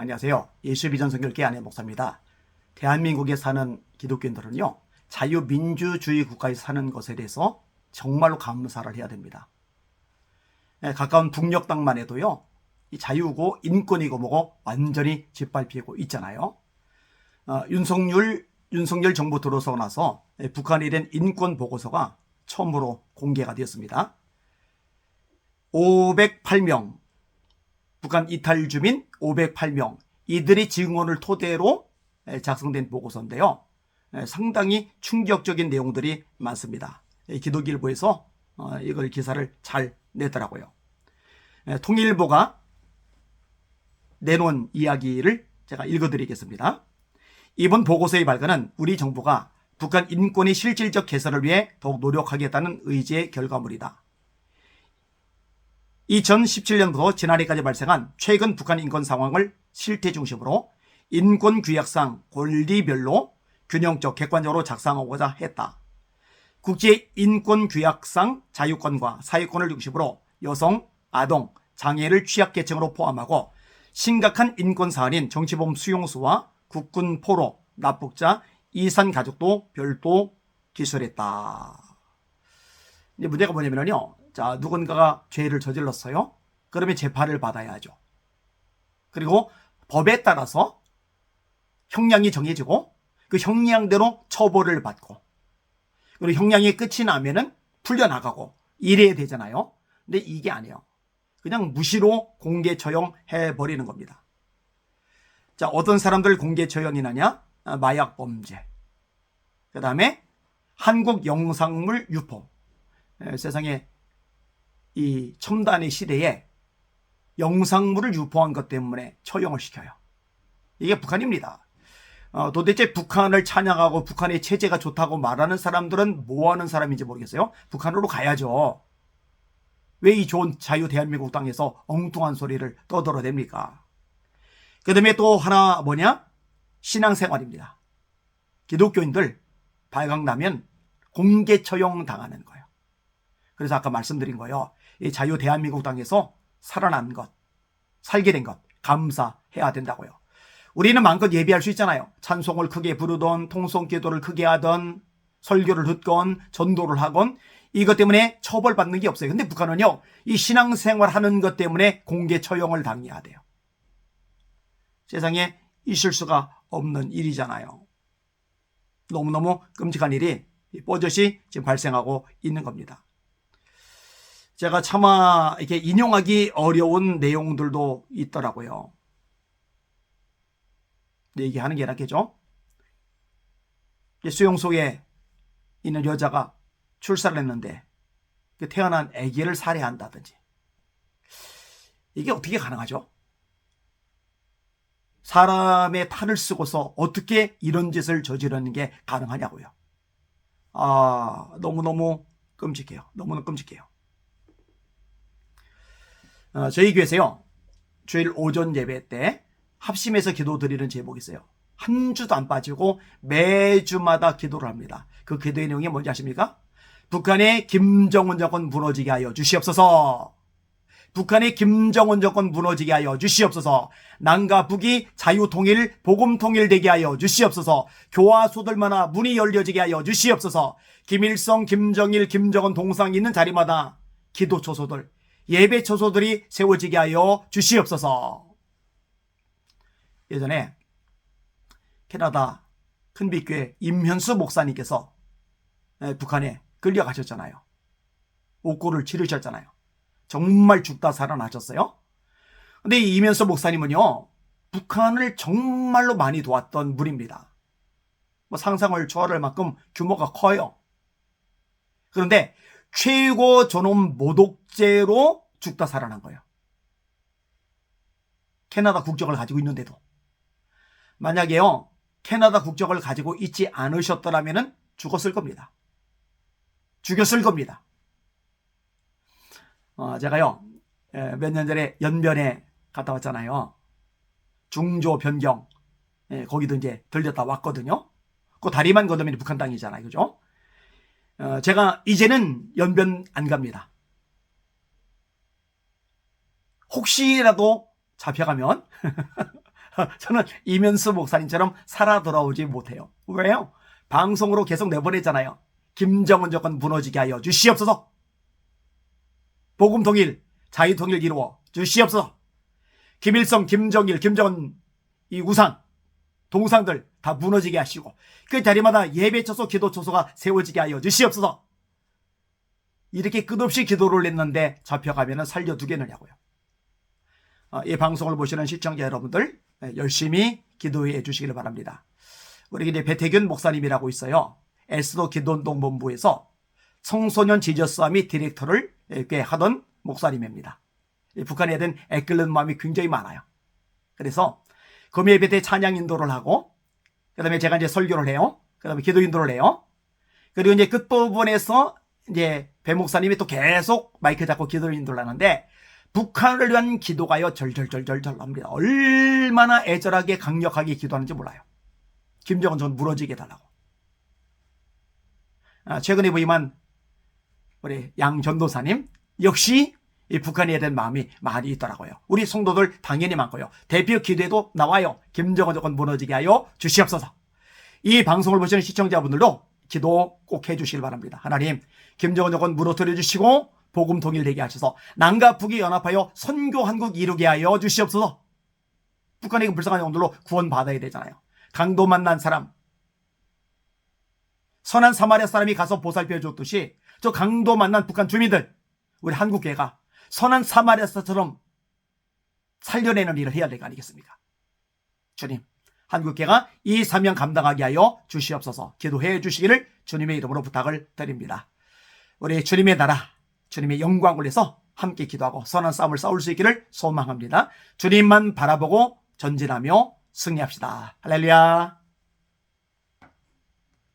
안녕하세요. 예수 비전 성결계 안의 목사입니다. 대한민국에 사는 기독교인들은요, 자유민주주의 국가에 사는 것에 대해서 정말로 감사를 해야 됩니다. 예, 가까운 북녘 땅만 해도요, 이 자유고 인권이고 뭐고 완전히 짓밟히고 있잖아요. 어, 윤석열, 윤석열 정부 들어서고 나서 예, 북한에 대한 인권 보고서가 처음으로 공개가 되었습니다. 508명, 북한 이탈 주민 508명, 이들이 증언을 토대로 예, 작성된 보고서인데요. 예, 상당히 충격적인 내용들이 많습니다. 예, 기독일보에서 어, 이걸 기사를 잘 내더라고요. 예, 통일보가 내놓은 이야기를 제가 읽어드리겠습니다. 이번 보고서의 발간은 우리 정부가 북한 인권의 실질적 개선을 위해 더욱 노력하겠다는 의지의 결과물이다. 2017년부터 지난해까지 발생한 최근 북한 인권 상황을 실태 중심으로 인권 규약상 권리별로 균형적 객관적으로 작성하고자 했다. 국제 인권 규약상 자유권과 사회권을 중심으로 여성, 아동, 장애를 취약계층으로 포함하고 심각한 인권 사안인 정치범 수용소와 국군 포로, 납북자, 이산 가족도 별도 기술했다. 문제가 뭐냐면요. 자, 누군가가 죄를 저질렀어요. 그러면 재판을 받아야 하죠. 그리고 법에 따라서 형량이 정해지고 그 형량대로 처벌을 받고 그리고 형량이 끝이 나면은 풀려나가고 이래야 되잖아요. 근데 이게 아니에요. 그냥 무시로 공개 처형해 버리는 겁니다. 자, 어떤 사람들 공개 처형이 나냐? 아, 마약 범죄. 그 다음에 한국 영상물 유포. 에, 세상에 이 첨단의 시대에 영상물을 유포한 것 때문에 처형을 시켜요. 이게 북한입니다. 어, 도대체 북한을 찬양하고 북한의 체제가 좋다고 말하는 사람들은 뭐 하는 사람인지 모르겠어요. 북한으로 가야죠. 왜 이 좋은 자유 대한민국 땅에서 엉뚱한 소리를 떠들어댑니까? 그 다음에 또 하나 뭐냐? 신앙생활입니다. 기독교인들 발각나면 공개 처형 당하는 거예요. 그래서 아까 말씀드린 거예요. 이 자유 대한민국 땅에서 살아난 것, 살게 된 것, 감사해야 된다고요. 우리는 마음껏 예비할 수 있잖아요. 찬송을 크게 부르던, 통성 기도를 크게 하던, 설교를 듣건, 전도를 하건, 이것 때문에 처벌받는 게 없어요. 근데 북한은요, 이 신앙생활 하는 것 때문에 공개 처형을 당해야 돼요. 세상에 있을 수가 없는 일이잖아요. 너무너무 끔찍한 일이 뽀젓이 지금 발생하고 있는 겁니다. 제가 차마 이렇게 인용하기 어려운 내용들도 있더라고요. 얘기하는 게 낫겠죠? 수용소에 있는 여자가 출산을 했는데 그 태어난 아기를 살해한다든지 이게 어떻게 가능하죠? 사람의 탈을 쓰고서 어떻게 이런 짓을 저지르는 게 가능하냐고요. 아, 너무너무 끔찍해요. 너무너무 끔찍해요. 어, 저희 교회에서요, 주일 오전 예배 때 합심해서 기도 드리는 제목이 있어요. 한 주도 안 빠지고 매주마다 기도를 합니다. 그 기도의 내용이 뭔지 아십니까? 북한의 김정은 정권 무너지게 하여 주시옵소서. 북한의 김정은 정권 무너지게 하여 주시옵소서. 남과 북이 자유 통일, 복음 통일되게 하여 주시옵소서. 교화소들마다 문이 열려지게 하여 주시옵소서. 김일성, 김정일, 김정은 동상 있는 자리마다 기도 초소들, 예배 초소들이 세워지게 하여 주시옵소서. 예전에 캐나다 큰빛교회 임현수 목사님께서 북한에 끌려가셨잖아요. 옥고를 치르셨잖아요. 정말 죽다 살아나셨어요. 근데 이 이면서 목사님은요, 북한을 정말로 많이 도왔던 분입니다. 뭐 상상을 초월할 만큼 규모가 커요. 그런데 최고 존엄 모독죄로 죽다 살아난 거예요. 캐나다 국적을 가지고 있는데도. 만약에요, 캐나다 국적을 가지고 있지 않으셨더라면 죽었을 겁니다. 죽였을 겁니다. 어, 제가요, 몇 년 전에 연변에 갔다 왔잖아요. 중조 변경. 예, 거기도 이제 들렸다 왔거든요. 그 다리만 건너면 북한 땅이잖아요. 그죠? 어, 제가 이제는 연변 안 갑니다. 혹시라도 잡혀가면 저는 이면수 목사님처럼 살아 돌아오지 못해요. 왜요? 방송으로 계속 내보내잖아요. 김정은 정권 무너지게 하여 주시옵소서. 복음 통일, 자유 통일 이루어 주시옵소서. 김일성, 김정일, 김정은 이 우상, 동상들 다 무너지게 하시고 그 자리마다 예배 처소, 기도 처소가 세워지게 하여 주시옵소서. 이렇게 끝없이 기도를 했는데 잡혀가면 살려두겠느냐고요. 어, 이 방송을 보시는 시청자 여러분들 네, 열심히 기도해 주시길 바랍니다. 우리 이제 배태균 목사님이라고 있어요. 에스도 기도운동 본부에서 청소년 지저스와 및 디렉터를 이렇게 하던 목사님입니다. 이 북한에 대한 애끓는 마음이 굉장히 많아요. 그래서 금요 예배 때 찬양 인도를 하고 그다음에 제가 이제 설교를 해요. 그다음에 기도 인도를 해요. 그리고 이제 끝부분에서 이제 배 목사님이 또 계속 마이크 잡고 기도 인도를 하는데 북한을 위한 기도가요 절절절절절 합니다. 얼마나 애절하게 강력하게 기도하는지 몰라요. 김정은 전 무너지게 해달라고. 아, 최근에 부임한 우리 양 전도사님 역시 이 북한에 대한 마음이 많이 있더라고요. 우리 성도들 당연히 많고요. 대표 기도에도 나와요. 김정은 정권 무너지게 하여 주시옵소서. 이 방송을 보시는 시청자분들도 기도 꼭 해주시길 바랍니다. 하나님, 김정은 정권 무너뜨려 주시고 복음 통일되게 하셔서 남과 북이 연합하여 선교 한국 이루게 하여 주시옵소서. 북한의 그 불쌍한 영들로 구원 받아야 되잖아요. 강도 만난 사람, 선한 사마리아 사람이 가서 보살펴 줬듯이 저 강도 만난 북한 주민들, 우리 한국계가 선한 사마리아처럼 살려내는 일을 해야 될 거 아니겠습니까? 주님, 한국계가 이 사명 감당하게 하여 주시옵소서 기도해 주시기를 주님의 이름으로 부탁을 드립니다. 우리 주님의 나라, 주님의 영광을 위해서 함께 기도하고 선한 싸움을 싸울 수 있기를 소망합니다. 주님만 바라보고 전진하며 승리합시다. 할렐루야.